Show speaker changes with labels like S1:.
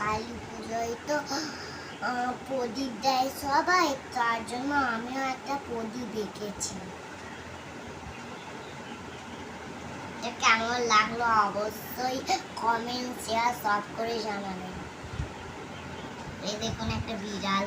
S1: কালী পুজোয় তো প্রদীপ দেয় সবাই, তার জন্য আমিও একটা প্রদীপ এঁকেছি। এটা কেমন লাগল অবশ্যই কমেন্ট শেয়ার সব করে জানাবেন। এই দেখুন একটা বিড়াল।